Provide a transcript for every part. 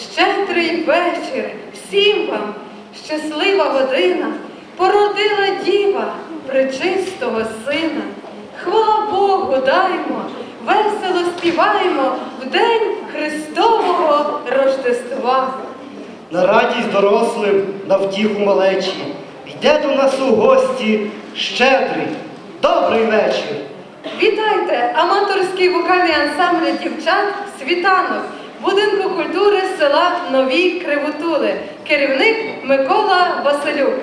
щедрий вечір, всім вам щаслива година, породила діва пречистого сина. Хвала Богу даймо, весело співаємо в день Христового Рождества. На радість дорослим, на втіху малечі. Йде до нас у гості щедрий. Добрий вечір. Вітайте аматорський вокальний ансамбль дівчат Світанок будинку культури села Нові Кривотули. Керівник Микола Василюк.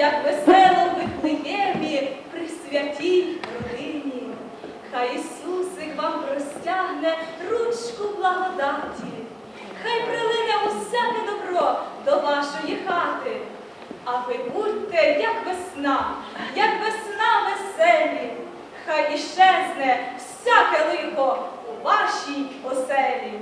Як весело в Вифлеємі при святій родині. Хай Ісусик вам простягне ручку благодаті, хай прилине усяке добро до вашої хати. А ви будьте, як весна, як весна веселі, хай іщезне всяке лихо у вашій оселі.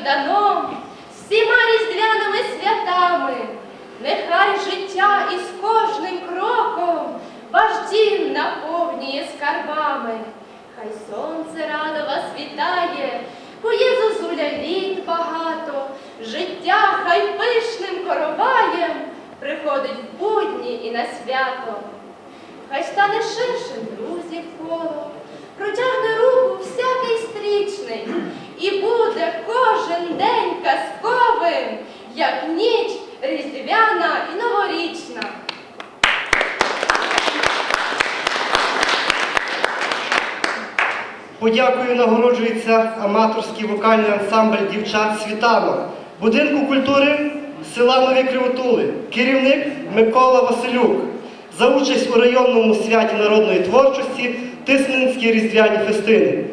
Йорданом, всіма різдвяними святами, нехай життя із кожним кроком ваш дім наповнює скарбами, хай сонце радо вас вітає, бо є літ багато, життя хай пишним короваєм приходить в будні і на свято. Хай стане ширшим друзів коло, протягне руку всякий стрічний і буде кожен день казковим, як ніч різдвяна і новорічна. Подякою нагороджується аматорський вокальний ансамбль дівчат світанок будинку культури села Нові Кривотули, керівник Микола Василюк. За участь у районному святі народної творчості Тисненські різдвяні фестини.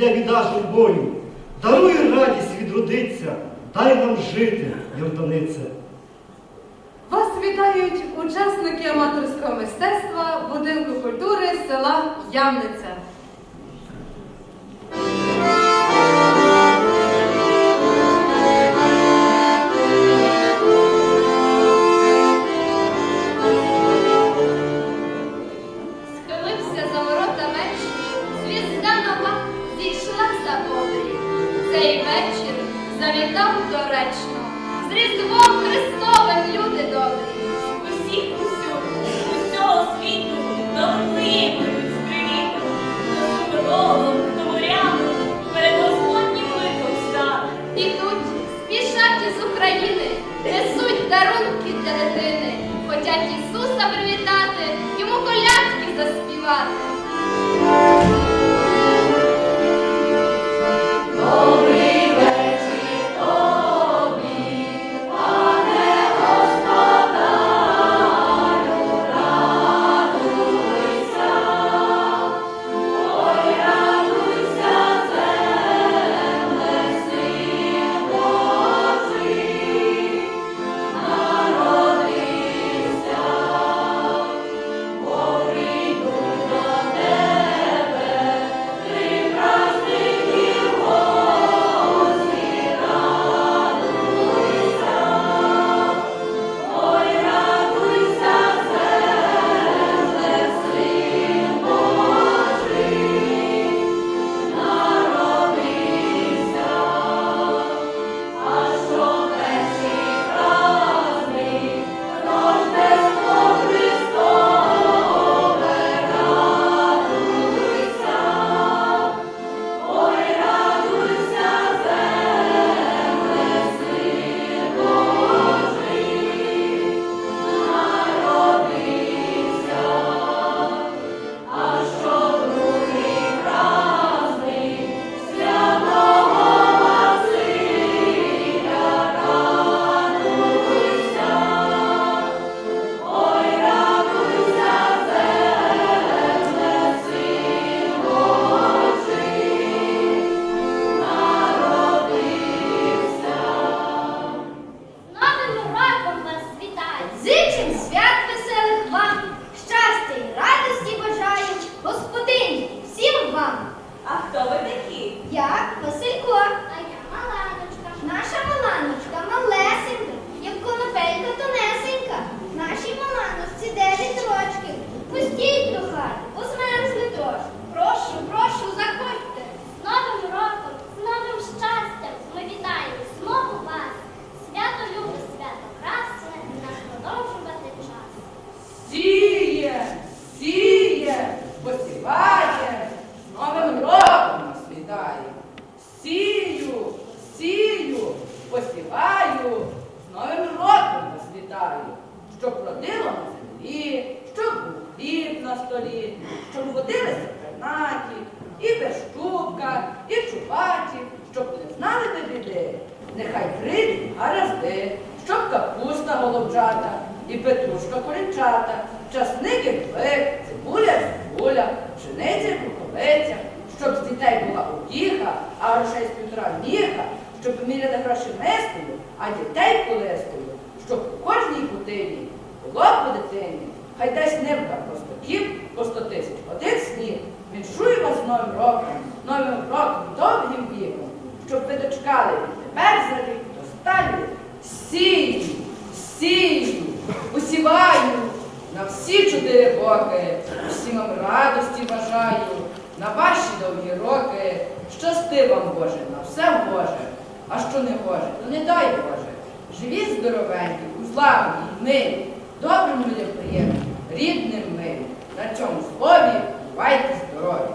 Святою відійде біда журбою. Даруй радість відродиться, дай нам жити, Йорданице. Вас вітають учасники аматорського мистецтва будинку культури села Ямниця. Завітав доречно, з Різдвом Христовим щоб родило на землі, щоб був хліб на столі, щоб водилися пернаті, і безчубка, і чупаті, щоб не знали де біди, нехай прийдуть гаразди, щоб капуста головчата і петрушка корінчата, часники і цибуля цибуля, пшениця і щоб з дітей була утіха, а грошей з півтора ніха, щоб міряли гроші мискою, а дітей колискою щоб у кожній бутині було по дитині. Хай десь нивка по сто кіп, по сто тисяч один сніг. Віншую вас з новим роком, новим роком, довгим віком, щоб ви дочкали тепер за рік до сталі. Сію, сію, усіваю на всі чотири боки, всім вам радості бажаю, на ваші довгі роки, щасти вам Боже, на все Боже, а що не Боже, то не дай Боже. Живі здоровенькі, славній, милі, добрим людям приємні, рідним милі. На цьому слові бувайте здорові.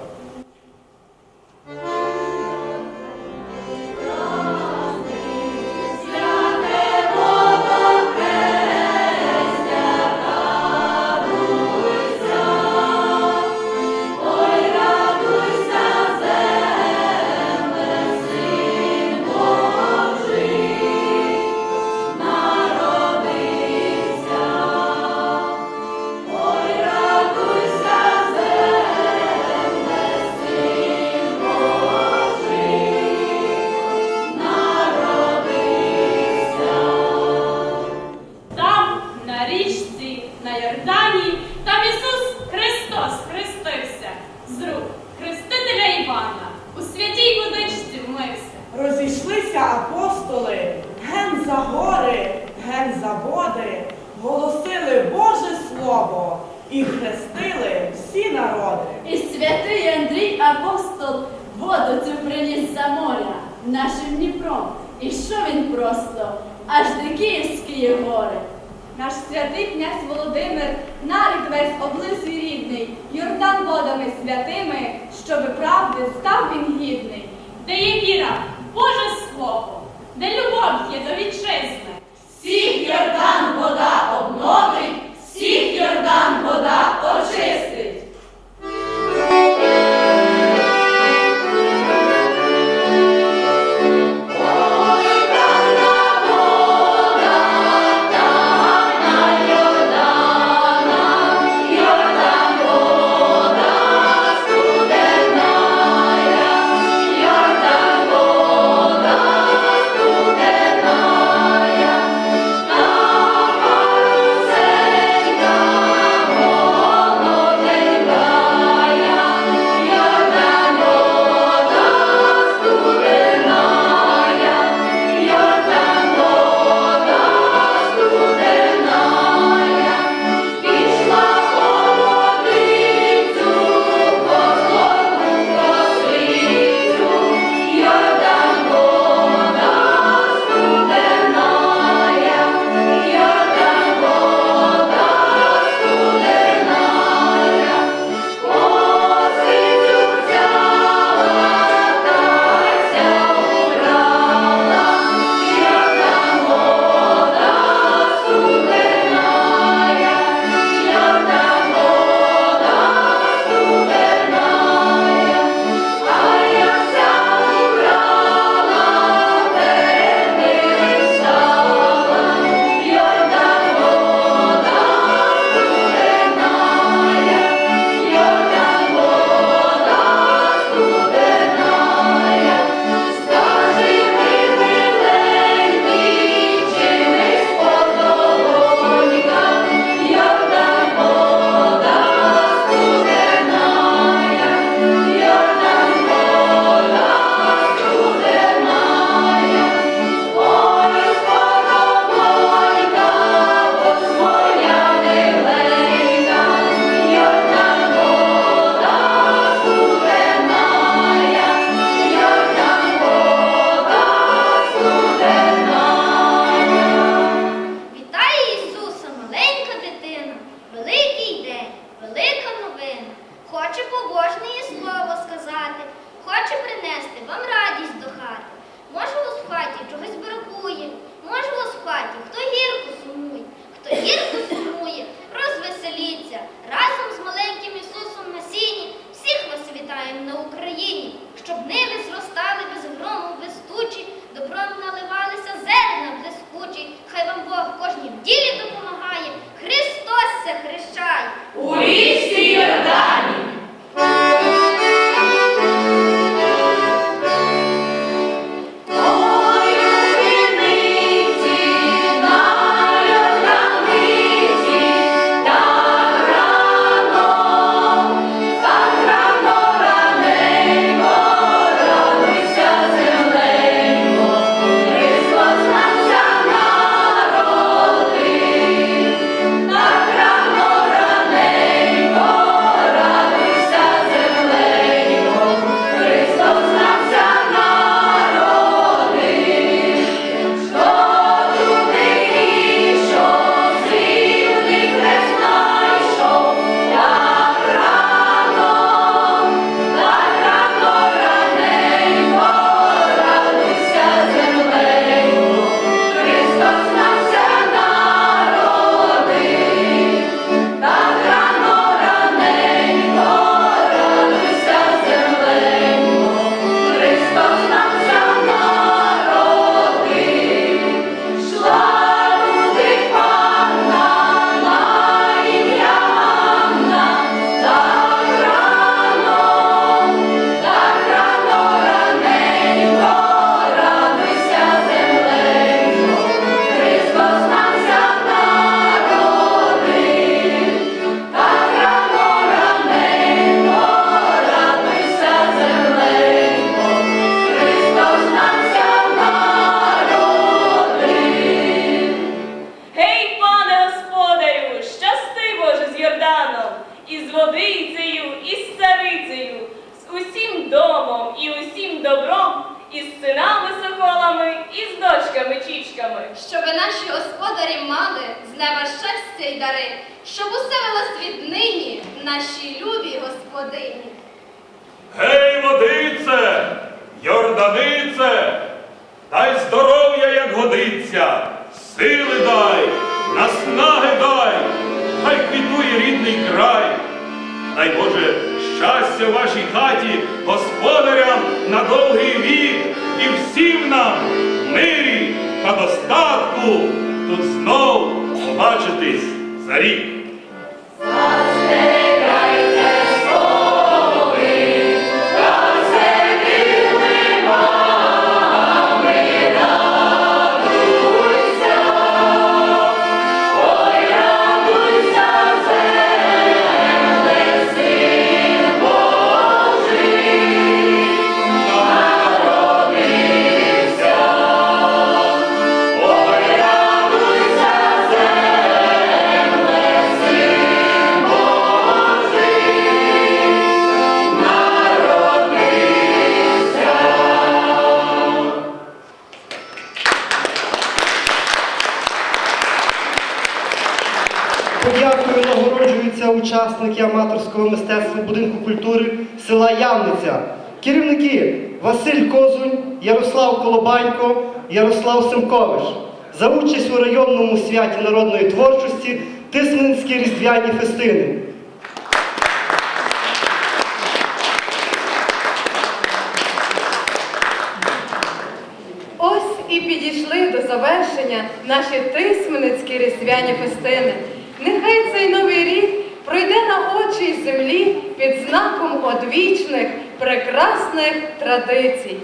Розійшлися апостоли, ген за гори, ген за води, голосили Боже Слово і хрестили всі народи. І святий Андрій апостол воду цю приніс за моря нашим Дніпром. І що він просто, аж до Київської гори. Наш святий князь Володимир нарік весь облив свій рідний, Йордан водами святими, щоби правди став він гідний. Де є віра, Боже Слово, де любов є до вітчизни. Всіх Йордан вода обновить, всіх Йордан вода очистить. Дочками. Щоби наші господарі мали з неба щастя й дари, щоб усе велось віднині нашій любій господині. Гей, водице, Йорданице, дай здоров'я, як годиться, сили дай, наснаги дай, хай квітує рідний край. Дай Боже щастя в вашій хаті, господарям на довгий вік і всім нам мирі та достатку тут знов побачитись за рік. Подякою нагороджуються учасники аматорського мистецтва будинку культури села Ямниця. Керівники Василь Козунь, Ярослав Колобанько, Ярослав Семкович. За участь у районному святі народної творчості Тисменські різдвяні фестини. Ось і підійшли до завершення наші тисменецькі різдвяні фестини. Нехай цей новий рік пройде на очі землі під знаком одвічних прекрасних традицій.